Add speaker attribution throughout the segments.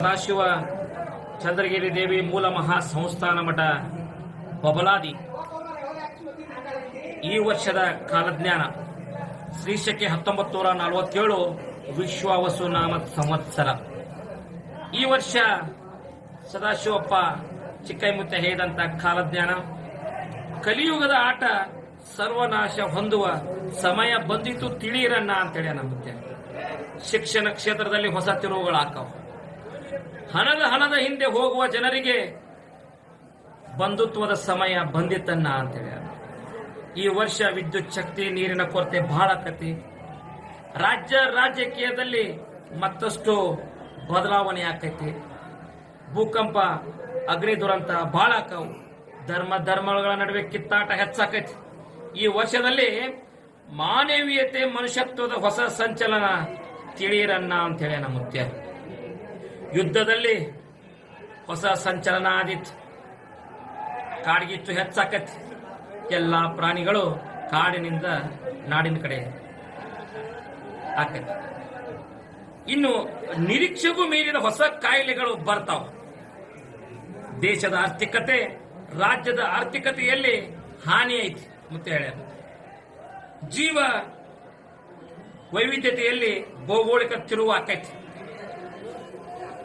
Speaker 1: ಸದಾಶಿವ ಚಂದ್ರಗಿರಿ ದೇವಿ ಮೂಲ ಮಹಾ ಸಂಸ್ಥಾನ ಮಠ ಬಬಲಾದಿ. ಈ ವರ್ಷದ ಕಾಲಜ್ಞಾನ ಶ್ರೀಶಕ್ಕೆ ಹತ್ತೊಂಬತ್ತು ನೂರ ನಲವತ್ತೇಳು ವಿಶ್ವಾವಸು ನಾಮ ಸಂವತ್ಸರ. ಈ ವರ್ಷ ಸದಾಶಿವಪ್ಪ ಚಿಕ್ಕೈಮುತ್ತ ಹೇಳಿದಂತ ಕಾಲಜ್ಞಾನ. ಕಲಿಯುಗದ ಆಟ ಸರ್ವನಾಶ ಹೊಂದುವ ಸಮಯ ಬಂದಿತು ತಿಳಿಯಿರನ್ನ ಅಂತೇಳಿ ನಂಬುತ್ತೆ ಶಿಕ್ಷಣ ಕ್ಷೇತ್ರದಲ್ಲಿ ಹೊಸ ತಿರುವುಗಳಾಕವು ಹಣದ ಹಣದ ಹಿಂದೆ ಹೋಗುವ ಜನರಿಗೆ ಬಂಧುತ್ವದ ಸಮಯ ಬಂದಿತ್ತನ್ನ ಅಂತೇಳಿ ಈ ವರ್ಷ ವಿದ್ಯುತ್ ಶಕ್ತಿ, ನೀರಿನ ಕೊರತೆ ಬಹಳ ಕತಿ ರಾಜ್ಯ ರಾಜಕೀಯದಲ್ಲಿ ಮತ್ತಷ್ಟು ಬದಲಾವಣೆ ಆಕೈತಿ. ಭೂಕಂಪ, ಅಗ್ನಿ ದುರಂತ ಬಹಳ ಆಕವು. ಧರ್ಮ, ಧರ್ಮಗಳ ನಡುವೆ ಕಿತ್ತಾಟ ಹೆಚ್ಚಾಕೈತಿ. ಈ ವರ್ಷದಲ್ಲಿ ಮಾನವೀಯತೆ, ಮನುಷ್ಯತ್ವದ ಹೊಸ ಸಂಚಲನ ತಿಳಿಯರನ್ನ ಅಂತೇಳಿ ನಮ್ಮ ಮುತ್ಯ ಯುದ್ಧದಲ್ಲಿ ಹೊಸ ಸಂಚಲನ ಆದಿತ್ತು ಕಾಡ್ಗಿಚ್ಚು ಹೆಚ್ಚಾಕತಿ. ಎಲ್ಲ ಪ್ರಾಣಿಗಳು ಕಾಡಿನಿಂದ ನಾಡಿನ ಕಡೆ ಆಕತಿ ಇನ್ನು ನಿರೀಕ್ಷೆಗೂ ಮೀರಿದ ಹೊಸ ಕಾಯಿಲೆಗಳು ಬರ್ತಾವ. ದೇಶದ ಆರ್ಥಿಕತೆ, ರಾಜ್ಯದ ಆರ್ಥಿಕತೆಯಲ್ಲಿ ಹಾನಿ ಐತಿ ಮತ್ತೆ ಹೇಳ್ಯಾರ. ಜೀವ ವೈವಿಧ್ಯತೆಯಲ್ಲಿ ಭೌಗೋಳಿಕ ತಿರುವು ಆಕೈತಿ.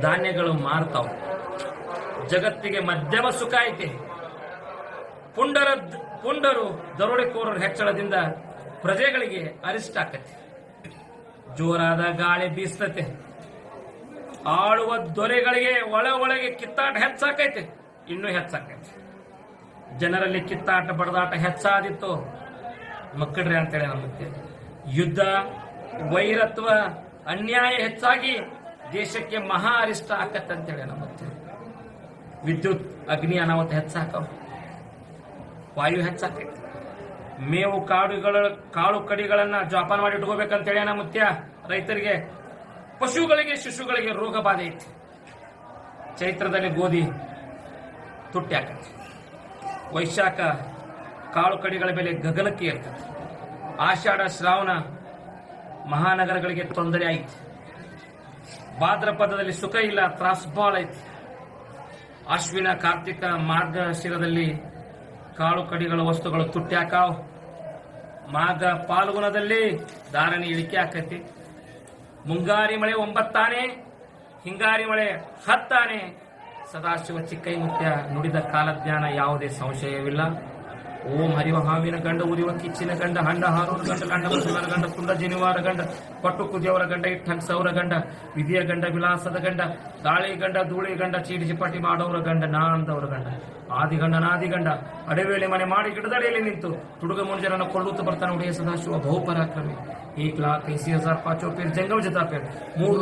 Speaker 1: ಧಾನ್ಯಗಳು ಮಾರ್ತಾವ. ಜಗತ್ತಿಗೆ ಮಧ್ಯಮ ಸುಖ ಐತಿ. ಪುಂಡರ ಪುಂಡರು ದರೋಡೆಕೋರರ ಹೆಚ್ಚಳದಿಂದ ಪ್ರಜೆಗಳಿಗೆ ಅರಿಷ್ಟ ಆಕತಿ. ಜೋರಾದ ಗಾಳಿ ಬೀಸ್ತತೆ. ಆಳುವ ದೊರೆಗಳಿಗೆ ಒಳ ಒಳಗೆ ಕಿತ್ತಾಟ ಹೆಚ್ಚಾಕೈತೆ. ಇನ್ನೂ ಹೆಚ್ಚಾಕೈತೆ. ಜನರಲ್ಲಿ ಕಿತ್ತಾಟ ಬಡದಾಟ ಹೆಚ್ಚಾದಿತ್ತು. ಮಕ್ಕಳ್ರಿ ಅಂತೇಳಿ ನಮ್ಮ ಯುದ್ಧ, ವೈರತ್ವ, ಅನ್ಯಾಯ ಹೆಚ್ಚಾಗಿ ದೇಶಕ್ಕೆ ಮಹಾ ಅರಿಷ್ಟ ಆಕತ್ತೆ ಅಂತೇಳಿ ನಮ್ಮತ್ತೆ ವಿದ್ಯುತ್, ಅಗ್ನಿ, ಅನಾಹುತ ಹೆಚ್ಚಾಕವ. ವಾಯು ಹೆಚ್ಚಾಕೈತಿ. ಮೇವು ಕಾಡುಗಳ ಕಾಳು ಕಡಿಗಳನ್ನ ಜೋಪಾನ ಮಾಡಿ ಇಟ್ಕೋಬೇಕಂತೇಳಿ ನಮ್ಮ ರೈತರಿಗೆ, ಪಶುಗಳಿಗೆ, ಶಿಶುಗಳಿಗೆ ರೋಗ ಬಾಧೆ ಐತಿ. ಚೈತ್ರದಲ್ಲಿ ಗೋಧಿ ತುಟ್ಟಿ ಹಾಕತ್ತೆ ವೈಶಾಖ ಕಾಳು ಕಡಿಗಳ ಬೆಲೆ ಗಗನಕ್ಕೆ ಇರ್ತದೆ ಆಷಾಢ, ಶ್ರಾವಣ ಮಹಾನಗರಗಳಿಗೆ ತೊಂದರೆ ಐತಿ ಭಾದ್ರಪದದಲ್ಲಿ ಸುಖ ಇಲ್ಲ, ತ್ರಾಸ್ ಬಾಳ ಐತಿ. ಅಶ್ವಿನ, ಕಾರ್ತಿಕ ಮಾರ್ಗಶಿರದಲ್ಲಿ ಕಾಳು ಕಡಿಗಳ ವಸ್ತುಗಳು ತುಟ್ಟ್ಯಾಕಾವ್ ಮಾಘ ಪಾಲ್ಗುಣದಲ್ಲಿ ಧಾರಣೆ ಇಳಿಕೆ ಆಕೈತಿ. ಮುಂಗಾರಿ ಮಳೆ ಒಂಬತ್ತಾನೆ, ಹಿಂಗಾರಿ ಮಳೆ ಹತ್ತಾನೆ. ಸದಾಶಿವ ಚಿಕ್ಕೈ ಮುತ್ಯ ನುಡಿದ ಕಾಲಜ್ಞಾನ ಯಾವುದೇ ಸಂಶಯವಿಲ್ಲ. ಓಂ ಹರಿವ ಹಾವಿನ ಗಂಡ ಉರಿವ ಕಿಚ್ಚಿನ ಗಂಡ ಹಂಡ ಹಾರೂರ ಗಂಡ ಗಂಡ ಮುಸುಲರ ಗಂಡ ಕುಂಡ ಜನಿವಾರ ಗಂಡ ಪಟ್ಟು ಕುದಿಯವರ ಗಂಡ ಇಟ್ಟಂಗ್ ಸೌರ ಗಂಡ ವಿಧಿಯ ಗಂಡ ವಿಲಾಸದ ಗಂಡ ದಾಳಿ ಗಂಡ ಧೂಳಿ ಗಂಡ ಚೀಟಿ ಚಿಪಾಟಿ ಮಾಡೋರ ಗಂಡ ನಾ ಅಂದವರ ಗಂಡ ಆದಿಗಂಡ ನಾದಿಗಂಡ ಅಡವೇಳಿ ಮನೆ ಮಾಡಿ ಗಿಡದಡಿಯಲ್ಲಿ ನಿಂತು ತುಡುಗ ಮುಂಜಾನ ಕೊಳ್ಳುತ್ತ ಬರ್ತಾನೆ ಉಡಿಯ ಸದಾಶಿವ ಬಹುಪರಾಕ್ರಮಿ एक लाख ऐसी हजार पांचों पेड़ जंगल जता पेड़ मूल